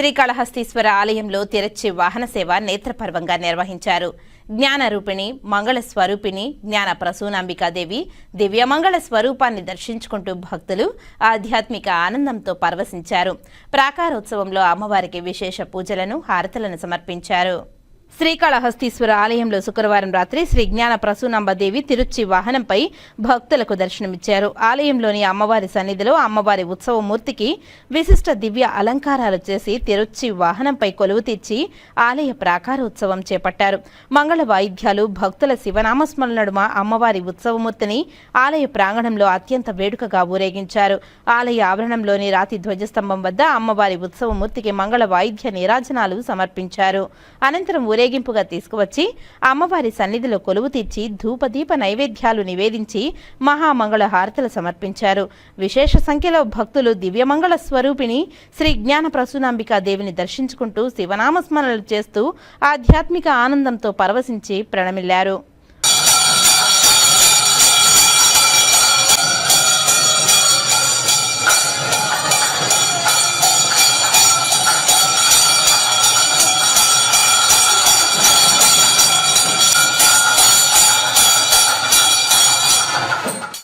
శ్రీకాళహస్తీశ్వర ఆలయంలో తెరచి వాహన సేవ నేత్రపర్వంగా నిర్వహించారు. జ్ఞాన రూపిణి మంగళ స్వరూపిణి జ్ఞాన ప్రసూనాంబికాదేవి దివ్యమంగళ స్వరూపాన్ని దర్శించుకుంటూ భక్తులు ఆధ్యాత్మిక ఆనందంతో పరవశించారు. ప్రాకారోత్సవంలో అమ్మవారికి విశేష పూజలను హారతులను సమర్పించారు. శ్రీకాళహస్తీశ్వర ఆలయంలో శుక్రవారం రాత్రి శ్రీ జ్ఞాన ప్రసూనాంబదేవి తిరుచి వాహనంపై భక్తులకు దర్శనమిచ్చారు. ఆలయంలోని అమ్మవారి సన్నిధిలో అమ్మవారి ఉత్సవమూర్తికి విశిష్ట దివ్య అలంకారాలు చేసి తిరుచి వాహనంపై కొలువు తీర్చి ఆలయ ప్రాకారోత్సవం చేపట్టారు. మంగళ వాయిద్యాలు భక్తుల శివనామస్మరణ నడుమ అమ్మవారి ఉత్సవమూర్తిని ఆలయ ప్రాంగణంలో అత్యంత వేడుకగా ఊరేగించారు. ఆలయ ఆవరణంలోని రాతి ధ్వజస్తంభం వద్ద అమ్మవారి ఉత్సవమూర్తికి మంగళ వాయిద్య నీరాజనాలు సమర్పించారు. అనంతరం ఊరేగింపుగా తీసుకువచ్చి అమ్మవారి సన్నిధిలో కొలువు తీర్చి ధూపదీప నైవేద్యాలు నివేదించి మహామంగళ హారతలు సమర్పించారు. విశేష సంఖ్యలో భక్తులు దివ్యమంగళ స్వరూపిణి శ్రీ జ్ఞాన ప్రసూనాంబికా దేవిని దర్శించుకుంటూ శివనామస్మరణలు చేస్తూ ఆధ్యాత్మిక ఆనందంతో పరవశించి ప్రణమిల్లారు.